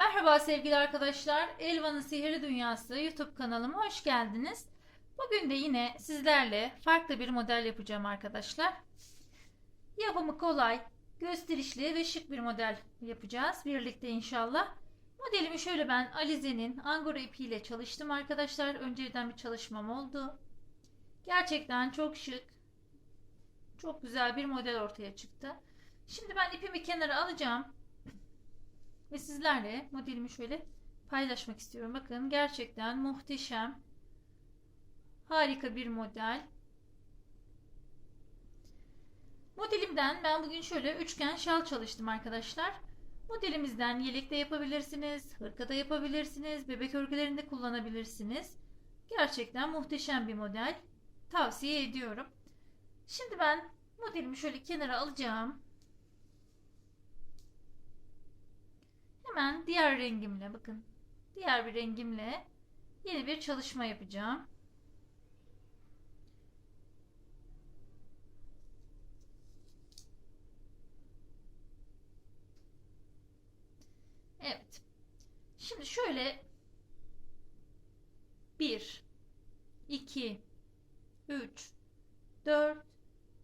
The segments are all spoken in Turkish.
Merhaba sevgili arkadaşlar. Elvan'ın Sihirli Dünyası YouTube kanalıma hoş geldiniz. Bugün de yine sizlerle farklı bir model yapacağım arkadaşlar. Yapımı kolay, gösterişli ve şık bir model yapacağız birlikte inşallah. Modelimi şöyle ben Alize'nin Angora ipiyle çalıştım arkadaşlar. Önceden bir çalışmam oldu. Gerçekten çok şık, çok güzel bir model ortaya çıktı. Şimdi ben ipimi kenara alacağım. Ve sizlerle modelimi şöyle paylaşmak istiyorum. Bakın gerçekten muhteşem. Harika bir model. Modelimden ben bugün şöyle üçgen şal çalıştım arkadaşlar. Modelimizden yelek de yapabilirsiniz, hırka da yapabilirsiniz, bebek örgülerinde kullanabilirsiniz. Gerçekten muhteşem bir model. Tavsiye ediyorum. Şimdi ben modelimi şöyle kenara alacağım. Hemen diğer rengimle bakın. Diğer bir rengimle yeni bir çalışma yapacağım. Evet. Şimdi şöyle 1 2 3 4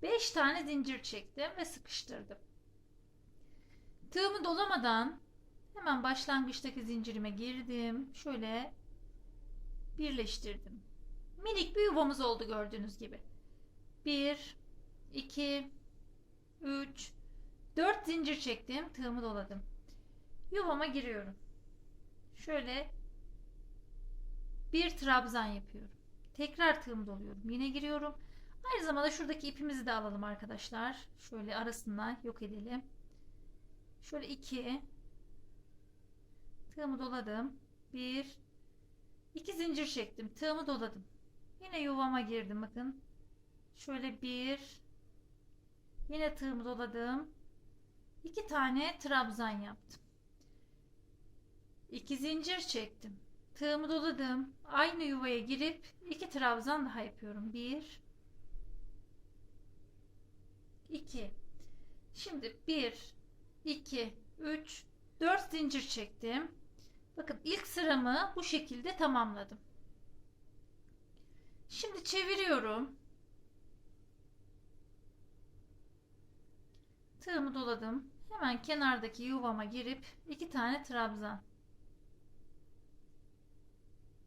5 tane zincir çektim ve sıkıştırdım. Tığımı dolamadan Hemen başlangıçtaki zincirime girdim. Şöyle birleştirdim. Minik bir yuvamız oldu gördüğünüz gibi. 1 2 3 4 zincir çektim. Tığımı doladım. Yuvama giriyorum. Şöyle bir trabzan yapıyorum. Tekrar tığımı doluyorum. Yine giriyorum. Aynı zamanda şuradaki ipimizi de alalım arkadaşlar. Şöyle arasından yok edelim. Şöyle 2 Tığımı doladım. Bir, iki zincir çektim. Tığımı doladım. Yine yuvama girdim. Bakın. Şöyle bir, yine tığımı doladım. İki tane trabzan yaptım. İki zincir çektim. Tığımı doladım. Aynı yuvaya girip iki trabzan daha yapıyorum. Bir, iki. Şimdi bir, iki, üç, dört zincir çektim. Bakın ilk sıramı bu şekilde tamamladım. Şimdi çeviriyorum. Tığımı doladım. Hemen kenardaki yuvama girip iki tane trabzan.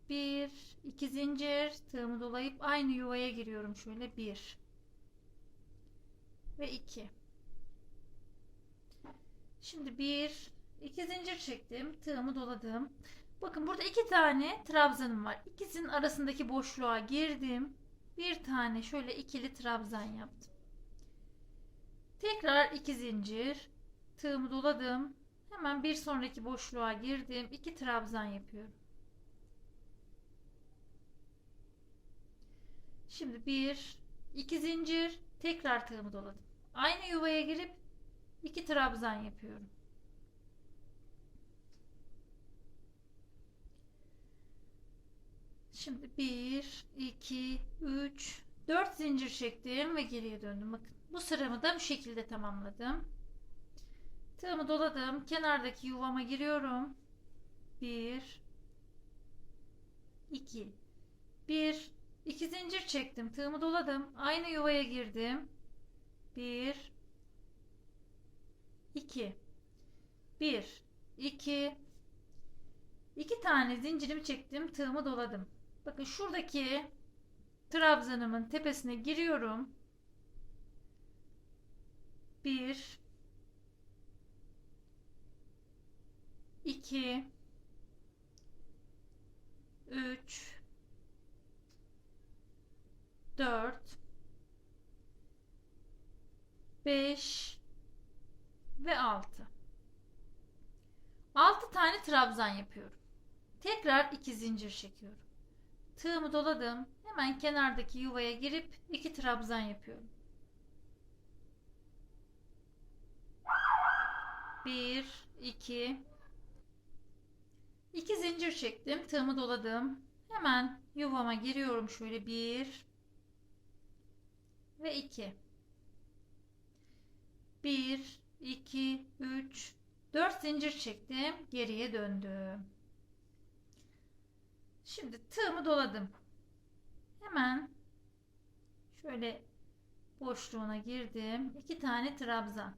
Bir, iki zincir tığımı dolayıp aynı yuvaya giriyorum. Şöyle bir ve iki. Şimdi bir, 2 zincir çektim. Tığımı doladım. Bakın burada iki tane trabzanım var. İkisinin arasındaki boşluğa girdim. Bir tane şöyle ikili trabzan yaptım. Tekrar iki zincir. Tığımı doladım. Hemen bir sonraki boşluğa girdim. iki trabzan yapıyorum. Şimdi bir, iki zincir. Tekrar tığımı doladım. Aynı yuvaya girip iki trabzan yapıyorum. Şimdi 1, 2, 3, 4 zincir çektim ve geriye döndüm. Bakın bu sıramı da bu şekilde tamamladım. Tığımı doladım. Kenardaki yuvama giriyorum. 1, 2, 1, 2 zincir çektim. Tığımı doladım. Aynı yuvaya girdim. 1, 2, 1, 2, 2 tane zincirimi çektim. Tığımı doladım. Bakın şuradaki trabzanımın tepesine giriyorum. Bir, iki, üç, dört, beş ve altı. Altı tane trabzan yapıyorum. Tekrar iki zincir çekiyorum. Tığımı doladım. Hemen kenardaki yuvaya girip iki trabzan yapıyorum. Bir, iki, iki zincir çektim. Tığımı doladım. Hemen yuvama giriyorum şöyle bir ve iki. Bir, iki, üç, 4 zincir çektim. Geriye döndüm. Şimdi tığımı doladım. Hemen şöyle boşluğuna girdim. 2 tane trabzan.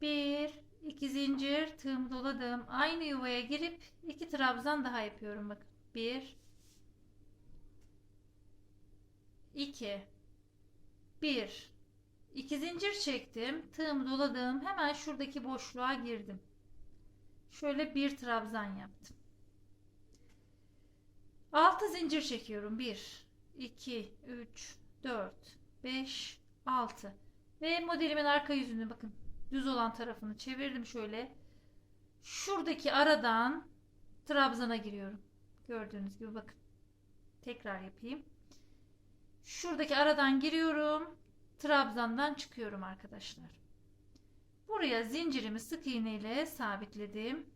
1 2 zincir tığımı doladım. Aynı yuvaya girip 2 trabzan daha yapıyorum bakın. 1 2 1 2 zincir çektim. Tığımı doladım. Hemen şuradaki boşluğa girdim. Şöyle bir trabzan yaptım. 6 zincir çekiyorum. 1 2 3 4 5 6 ve modelimin arka yüzünü bakın düz olan tarafını çevirdim şöyle. Şuradaki aradan trabzana giriyorum. Gördüğünüz gibi bakın. Tekrar yapayım. Şuradaki aradan giriyorum. Trabzandan çıkıyorum arkadaşlar. Buraya zincirimi sık iğne ile sabitledim.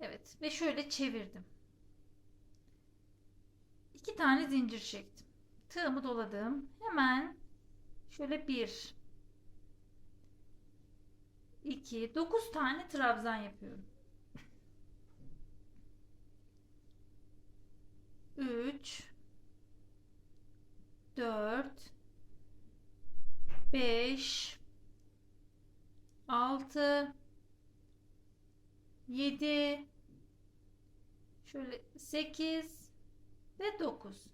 Evet ve şöyle çevirdim. İki tane zincir çektim. Tığımı doladım. Hemen şöyle bir 2 9 tane trabzan yapıyorum. 3 4 5 6 7 şöyle 8 ve 9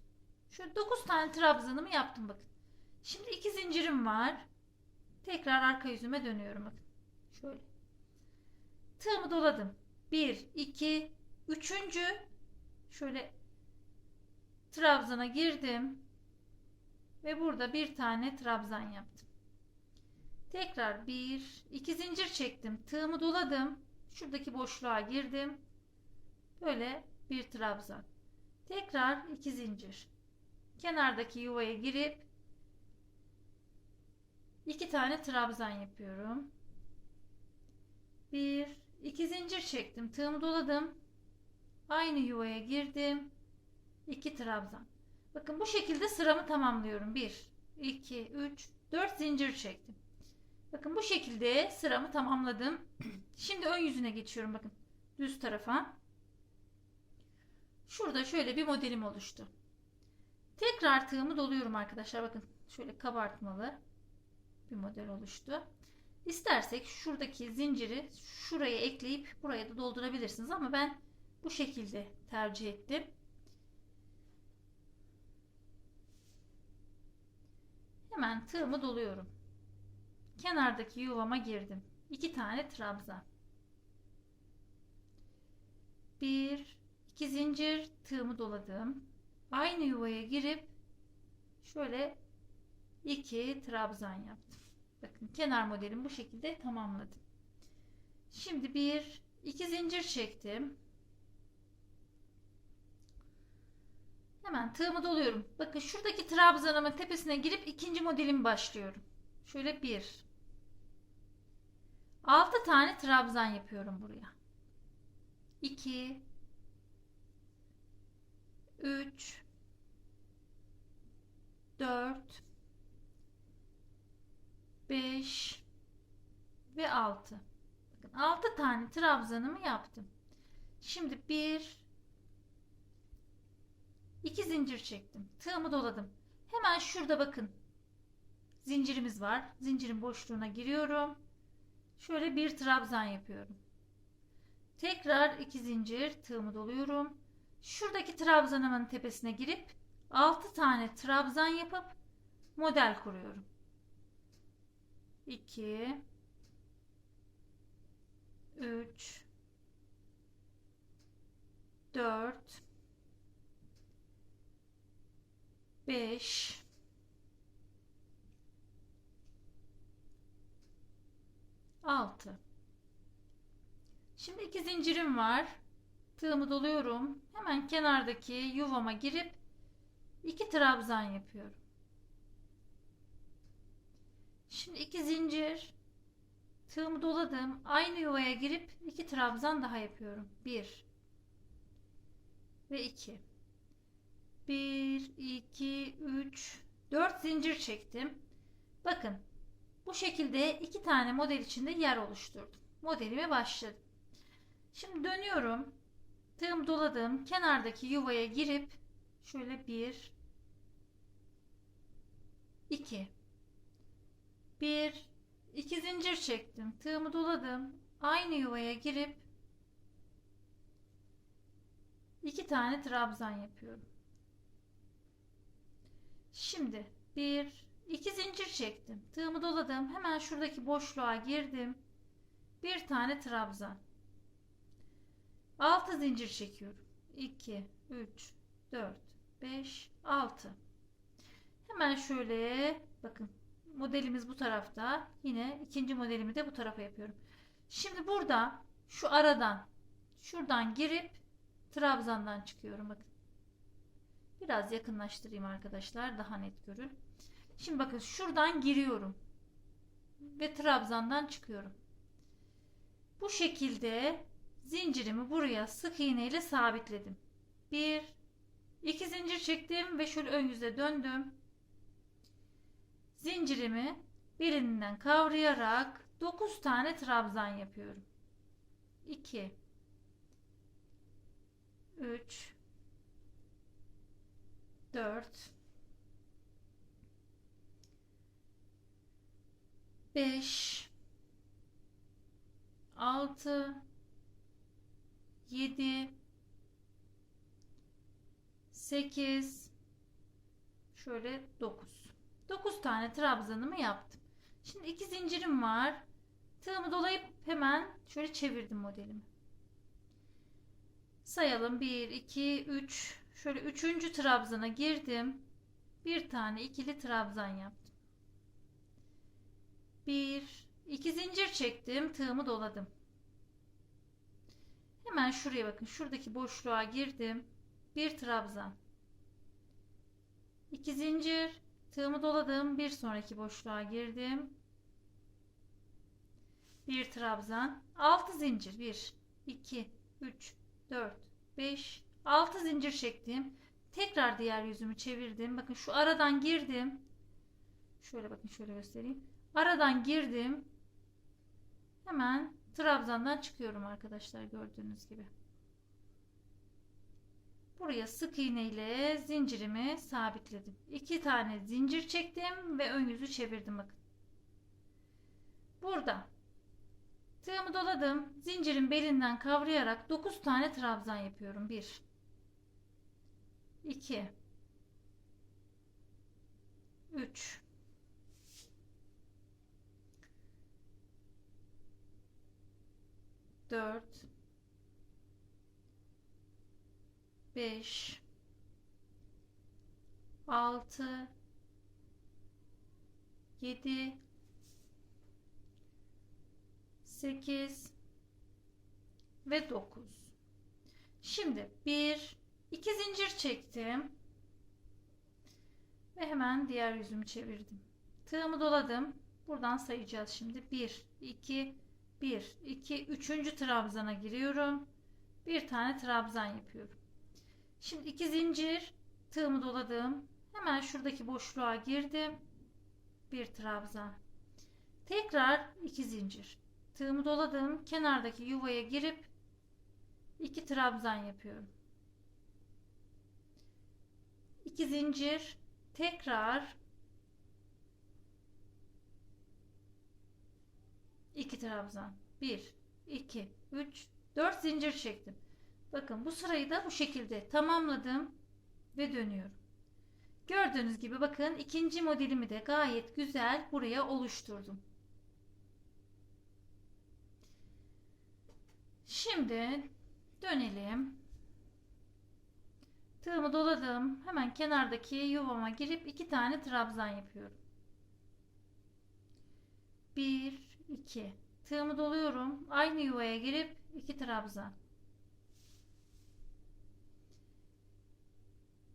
şöyle 9 tane trabzanımı yaptım bakın şimdi iki zincirim var tekrar arka yüzüme dönüyorum bakın şöyle tığımı doladım 1 2 üçüncü şöyle trabzana girdim ve burada bir tane trabzan yaptım. Tekrar bir, iki zincir çektim. Tığımı doladım. Şuradaki boşluğa girdim. Böyle bir trabzan. Tekrar iki zincir. Kenardaki yuvaya girip iki tane trabzan yapıyorum. Bir, iki zincir çektim. Tığımı doladım. Aynı yuvaya girdim. iki trabzan. Bakın bu şekilde sıramı tamamlıyorum. 1, 2, 3, 4 zincir çektim. Bakın bu şekilde sıramı tamamladım. Şimdi ön yüzüne geçiyorum. Bakın düz tarafa. Şurada şöyle bir modelim oluştu. Tekrar tığımı doluyorum arkadaşlar. Bakın şöyle kabartmalı bir model oluştu. İstersek şuradaki zinciri şuraya ekleyip buraya da doldurabilirsiniz ama ben bu şekilde tercih ettim. Hemen tığımı doluyorum. Kenardaki yuvama girdim. İki tane trabzan. Bir, iki zincir tığımı doladım. Aynı yuvaya girip şöyle iki trabzan yaptım. Bakın kenar modelim bu şekilde tamamladım. Şimdi bir, iki zincir çektim. Hemen tığımı doluyorum. Bakın şuradaki trabzanımın tepesine girip ikinci modelimi başlıyorum. Şöyle bir. Altı tane trabzan yapıyorum buraya. İki. Üç. Dört. Beş. Ve altı. Bakın altı tane trabzanımı yaptım. Şimdi bir 2 zincir çektim. Tığımı doladım. Hemen şurada bakın. Zincirimiz var. Zincirin boşluğuna giriyorum. Şöyle bir trabzan yapıyorum. Tekrar 2 zincir tığımı doluyorum. Şuradaki trabzanımın tepesine girip 6 tane trabzan yapıp model kuruyorum. 2 3 4 5 6 Şimdi iki zincirim var. Tığımı doluyorum. Hemen kenardaki yuvama girip iki trabzan yapıyorum. Şimdi iki zincir tığımı doladım. Aynı yuvaya girip iki trabzan daha yapıyorum. 1 ve 2 1, 2, 3, 4 zincir çektim. Bakın Bu şekilde iki tane model içinde yer oluşturdum. Modelime başladım. Şimdi dönüyorum. Tığım doladım. Kenardaki yuvaya girip şöyle bir, iki, bir, iki zincir çektim. Tığımı doladım. Aynı yuvaya girip iki tane trabzan yapıyorum. Şimdi bir, iki zincir çektim. Tığımı doladım. Hemen şuradaki boşluğa girdim. Bir tane trabzan. 6 zincir çekiyorum. 2, 3, 4, 5, 6. Hemen şöyle bakın modelimiz bu tarafta. Yine ikinci modelimi de bu tarafa yapıyorum. Şimdi burada şu aradan şuradan girip trabzandan çıkıyorum bakın. Biraz yakınlaştırayım arkadaşlar daha net görün. Şimdi bakın şuradan giriyorum. Ve trabzandan çıkıyorum. Bu şekilde zincirimi buraya sık iğne ile sabitledim. Bir, iki zincir çektim ve şöyle ön yüze döndüm. Zincirimi birinden kavrayarak 9 tane trabzan yapıyorum. 2 3 4 5 6 7 8 şöyle 9 9 tane trabzanımı yaptım. Şimdi iki zincirim var. Tığımı dolayıp hemen şöyle çevirdim modelimi. Sayalım 1 2 3 şöyle üçüncü trabzana girdim. Bir tane ikili trabzan yaptım. 1 2 zincir çektim. Tığımı doladım. Hemen şuraya bakın. Şuradaki boşluğa girdim. Bir trabzan. 2 zincir. Tığımı doladım. Bir sonraki boşluğa girdim. Bir trabzan. 6 zincir. 1, 2, 3, 4, 5, 6 zincir çektim. Tekrar diğer yüzümü çevirdim. Bakın şu aradan girdim. Şöyle bakın şöyle göstereyim. Aradan girdim. Hemen trabzandan çıkıyorum arkadaşlar gördüğünüz gibi. Buraya sık iğne ile zincirimi sabitledim. İki tane zincir çektim ve ön yüzü çevirdim bakın. Burada tığımı doladım. Zincirin belinden kavrayarak 9 tane trabzan yapıyorum. 1 2 3 4 5 6 7 8 ve 9 şimdi 1 2 zincir çektim. Ve hemen diğer yüzümü çevirdim. Tığımı doladım. Buradan sayacağız şimdi. 1 2 1 2 3. trabzana giriyorum bir tane trabzan yapıyorum Şimdi iki zincir tığımı doladım. Hemen şuradaki boşluğa girdim. Bir trabzan. Tekrar iki zincir. Tığımı doladım. Kenardaki yuvaya girip iki trabzan yapıyorum. İki zincir. Tekrar iki trabzan. Bir, iki, üç, dört zincir çektim. Bakın bu sırayı da bu şekilde tamamladım ve dönüyorum. Gördüğünüz gibi bakın ikinci modelimi de gayet güzel buraya oluşturdum. Şimdi dönelim. Tığımı doladım. Hemen kenardaki yuvama girip iki tane trabzan yapıyorum. 1 2 Tığımı doluyorum. Aynı yuvaya girip iki trabzan.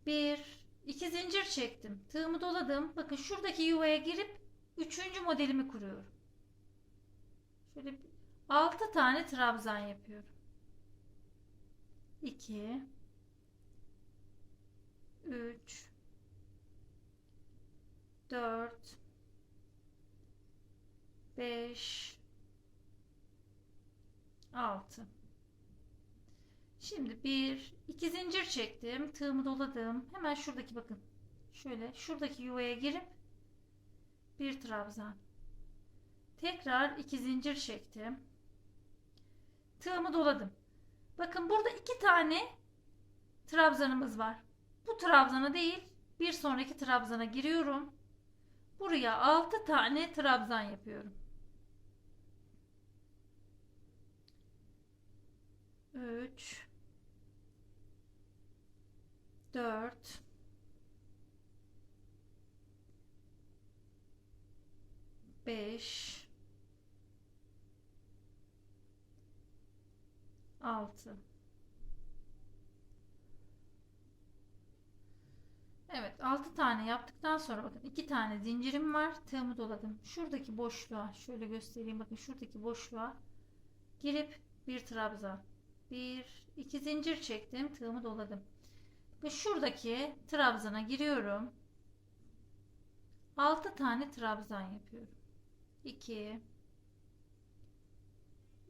Bir, iki zincir çektim. Tığımı doladım. Bakın şuradaki yuvaya girip üçüncü modelimi kuruyorum. Şöyle altı tane trabzan yapıyorum. 2 3 4 5 6 Şimdi bir iki zincir çektim. Tığımı doladım. Hemen şuradaki bakın. Şöyle şuradaki yuvaya girip bir trabzan. Tekrar iki zincir çektim. Tığımı doladım. Bakın burada iki tane trabzanımız var. Bu trabzana değil, bir sonraki trabzana giriyorum. Buraya 6 tane trabzan yapıyorum. 3 4 5 6 Evet 6 tane yaptıktan sonra bakın 2 tane zincirim var. Tığımı doladım. Şuradaki boşluğa şöyle göstereyim. Bakın şuradaki boşluğa girip bir trabzan. 1 2 zincir çektim. Tığımı doladım. Ve şuradaki trabzana giriyorum. 6 tane trabzan yapıyorum. 2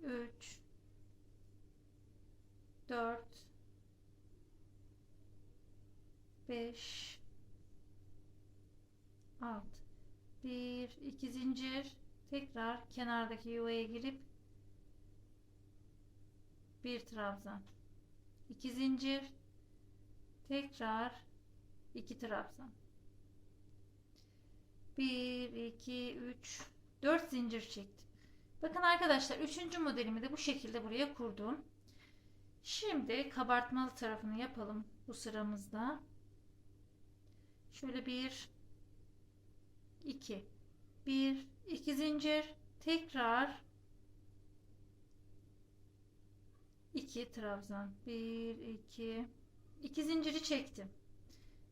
3 4 5 6 1 2 zincir tekrar kenardaki yuvaya girip bir trabzan. 2 zincir. Tekrar 2 trabzan. 1 2 3 4 zincir çektim. Bakın arkadaşlar 3. modelimi de bu şekilde buraya kurdum. Şimdi kabartmalı tarafını yapalım bu sıramızda. Şöyle bir, iki, bir, iki zincir, tekrar iki trabzan, bir, iki, iki zinciri çektim.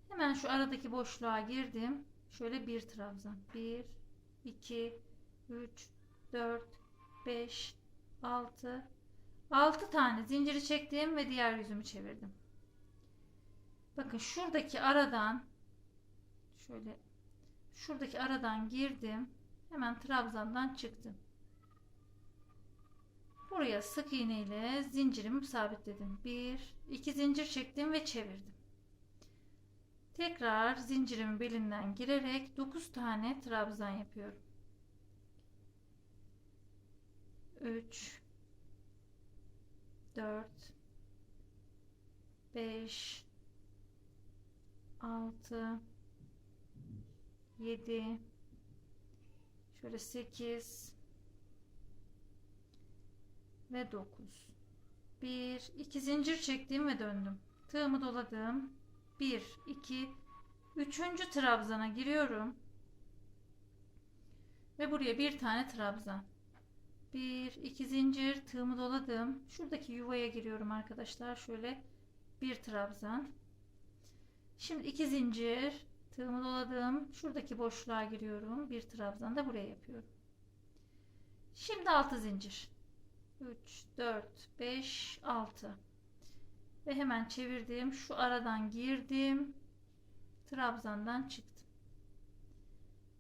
Hemen şu aradaki boşluğa girdim. Şöyle bir trabzan, bir, iki, üç, dört, beş, altı, altı tane zinciri çektim ve diğer yüzümü çevirdim. Bakın şuradaki aradan Şöyle şuradaki aradan girdim. Hemen trabzandan çıktım. Buraya sık iğne ile zincirimi sabitledim. Bir, iki zincir çektim ve çevirdim. Tekrar zincirimin belinden girerek 9 tane trabzan yapıyorum. 3 4 5 6 7 şöyle 8 ve 9 1 2 zincir çektim ve döndüm tığımı doladım 1 2 3. trabzana giriyorum ve buraya bir tane trabzan 1 2 zincir tığımı doladım şuradaki yuvaya giriyorum arkadaşlar şöyle bir trabzan şimdi 2 zincir Tığımı doladım. Şuradaki boşluğa giriyorum. Bir trabzan da buraya yapıyorum. Şimdi 6 zincir. 3, 4, 5, 6. Ve hemen çevirdim. Şu aradan girdim. Trabzandan çıktım.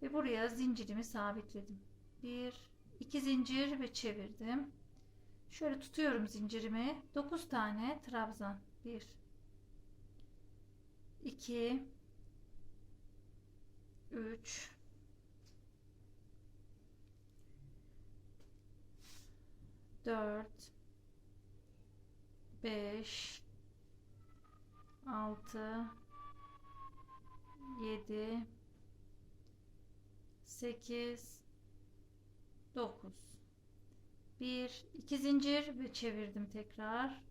Ve buraya zincirimi sabitledim. 1, 2 zincir ve çevirdim. Şöyle tutuyorum zincirimi. 9 tane trabzan. 1, 2, 3 4 5 6 7 8 9 1 2 zincir ve çevirdim tekrar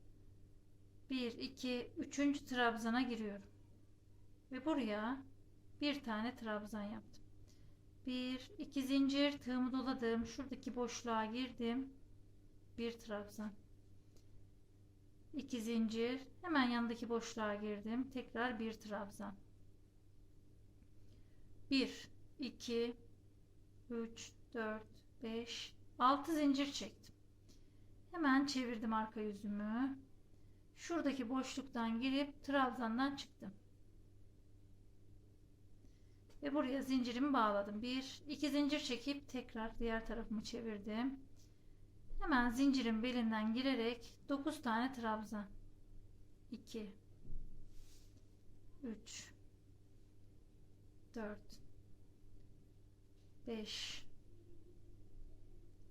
1 2 3. trabzana giriyorum ve buraya bir tane trabzan yaptım. Bir, iki zincir tığımı doladım. Şuradaki boşluğa girdim. Bir trabzan. iki zincir hemen yanındaki boşluğa girdim. Tekrar bir trabzan. Bir, iki, üç, dört, beş, altı zincir çektim. Hemen çevirdim arka yüzümü. Şuradaki boşluktan girip trabzandan çıktım. Ve buraya zincirimi bağladım. Bir, iki zincir çekip tekrar diğer tarafımı çevirdim. Hemen zincirin belinden girerek 9 tane trabzan. 2 3 4 5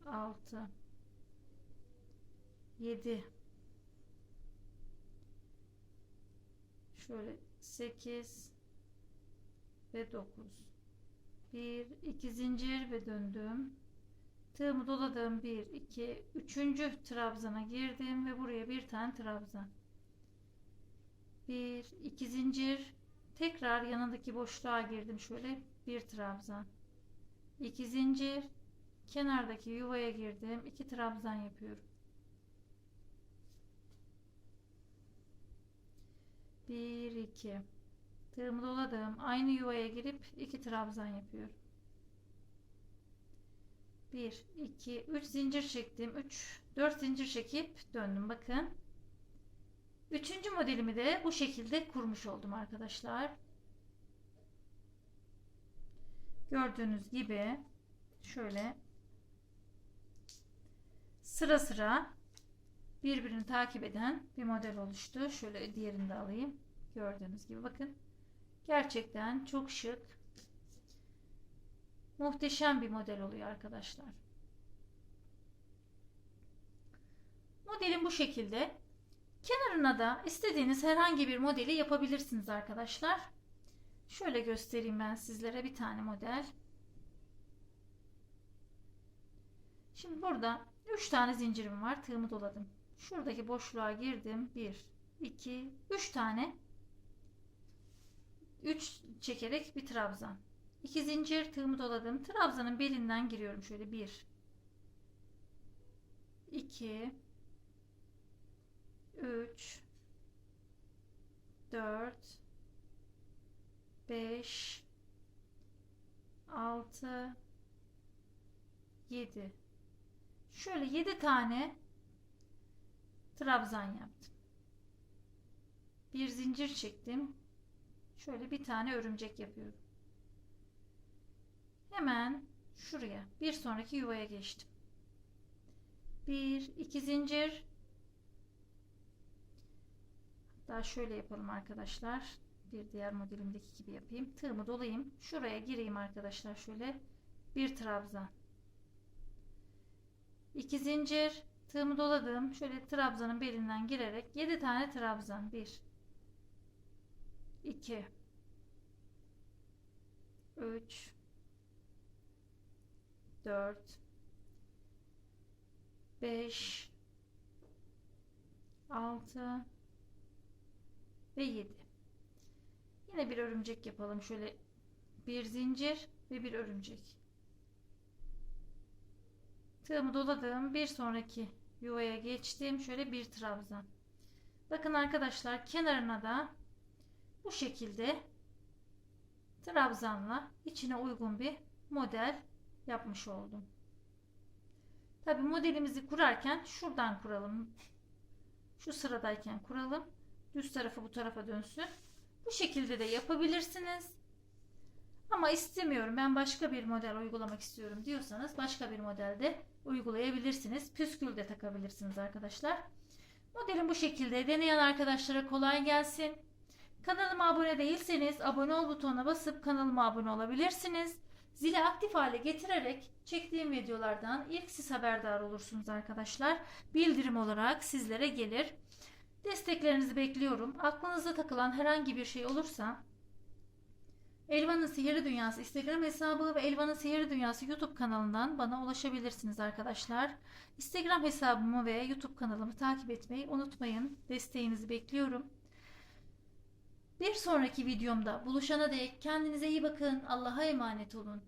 6 7 şöyle 8 ve 9 1 2 zincir ve döndüm tığımı doladım 1 2 3. trabzana girdim ve buraya bir tane trabzan. 1 2 zincir. Tekrar yanındaki boşluğa girdim şöyle bir trabzan. 2 zincir. Kenardaki yuvaya girdim 2 trabzan yapıyorum. 1 2 tığımı doladım aynı yuvaya girip 2 trabzan yapıyorum 1 2 3 zincir çektim 3 4 zincir çekip döndüm bakın Üçüncü modelimi de bu şekilde kurmuş oldum arkadaşlar. Gördüğünüz gibi şöyle sıra sıra birbirini takip eden bir model oluştu. Şöyle diğerini de alayım. Gördüğünüz gibi bakın. Gerçekten çok şık. Muhteşem bir model oluyor arkadaşlar. Modelim bu şekilde. Kenarına da istediğiniz herhangi bir modeli yapabilirsiniz arkadaşlar. Şöyle göstereyim ben sizlere bir tane model. Şimdi burada 3 tane zincirim var. Tığımı doladım. Şuradaki boşluğa girdim. 1, 2, 3 tane 3 çekerek bir trabzan. 2 zincir tığımı doladım. Trabzanın belinden giriyorum. Şöyle. 1, 2, 3 4 5 6 7 şöyle 7 tane trabzan yaptım. Bir zincir çektim. Şöyle bir tane örümcek yapıyorum hemen şuraya bir sonraki yuvaya geçtim bir iki zincir daha şöyle yapalım arkadaşlar. Bir diğer modelimdeki gibi yapayım. Tığımı dolayayım. Şuraya gireyim arkadaşlar şöyle. Bir trabzan. iki zincir. Tığımı doladım. Şöyle trabzanın belinden girerek 7 tane trabzan. 1 2 3 4 5 6 ve 7. Yine bir örümcek yapalım. Şöyle bir zincir ve bir örümcek. Tığımı doladım. Bir sonraki yuvaya geçtim. Şöyle bir trabzan. Bakın arkadaşlar kenarına da bu şekilde trabzanla içine uygun bir model yapmış oldum. Tabi modelimizi kurarken şuradan kuralım. Şu sıradayken kuralım. Düz tarafı bu tarafa dönsün. Bu şekilde de yapabilirsiniz. Ama istemiyorum ben başka bir model uygulamak istiyorum diyorsanız başka bir modelde uygulayabilirsiniz. Püskül de takabilirsiniz arkadaşlar. Modelim bu şekilde. Deneyen arkadaşlara kolay gelsin. Kanalıma abone değilseniz abone ol butonuna basıp kanalıma abone olabilirsiniz. Zili aktif hale getirerek çektiğim videolardan ilk siz haberdar olursunuz arkadaşlar. Bildirim olarak sizlere gelir. Desteklerinizi bekliyorum. Aklınıza takılan herhangi bir şey olursa Elvan'ın Sihirli Dünyası Instagram hesabı ve Elvan'ın Sihirli Dünyası YouTube kanalından bana ulaşabilirsiniz arkadaşlar. Instagram hesabımı ve YouTube kanalımı takip etmeyi unutmayın. Desteğinizi bekliyorum. Bir sonraki videomda buluşana dek kendinize iyi bakın. Allah'a emanet olun.